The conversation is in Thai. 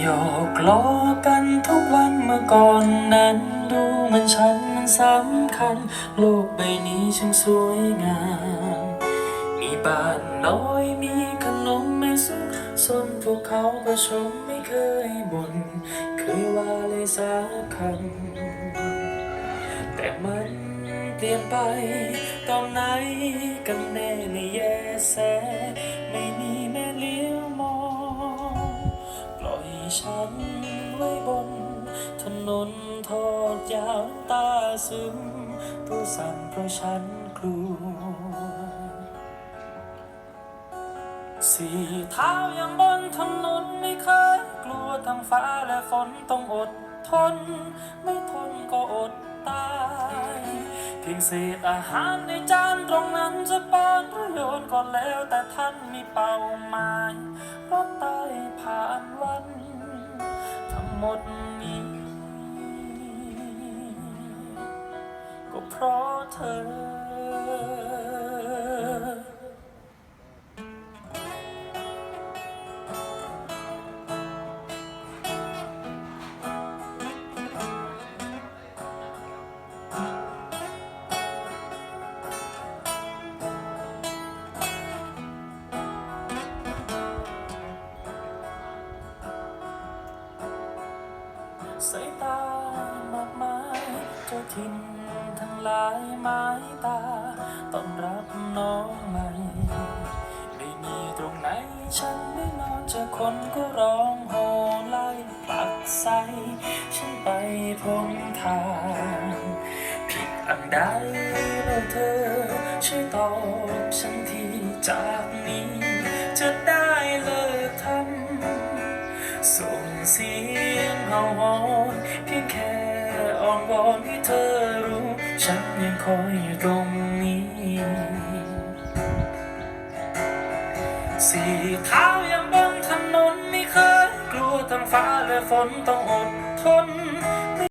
หยอกล้อกันทุกวันเมื่อก่อนนั้น ดูมันฉันมันสำคัญ โลกใบนี้ช่างสวยงาม มีบ้านน้อยมีขนมไม่สุขสนพวกเขาก็ชมไม่เคยบ่นเคยว่าเลยสักคำแต่มันเปลี่ยนไป ตอนไหนกันแน่ในแยแส ฉันไว้บน ถนนทอดยาวตาซึมตัวสั่นเพราะฉันกลัวสี่เท้ายังบนถนนไม่เคยกลัวทั้งฟ้าและฝนต้องอดทน ไม่ทนก็อดตาย เพียงเศษอาหารในจานตรงนั้นจะปานหรือโยนก็แล้วแต่ท่านมีเป้าหมายรถใต้ผ่านวัน หมดนี้ก็เพราะเธอ สายตามากมายเจ้าทินทั้งหลายไม้ตาต้อนรับน้องใหม่ไม่มีตรงไหนฉันไม่นอนเจอคนก็ร้องโหไล่ผลักใสฉันไปพ้นทางผิดอันใดเราเธอ ช่วยตอบฉันทีจากนี้ จะได้เลิกทำส่งเสียาวอนเพียงแค่อ้อนวอนให้เธอรู้ ฉันยังคอยอยู่ตรงนี้สี่เท้ายังบนถนนไม่เคยกลัวทั้งฟ้าและฝนต้องอดทน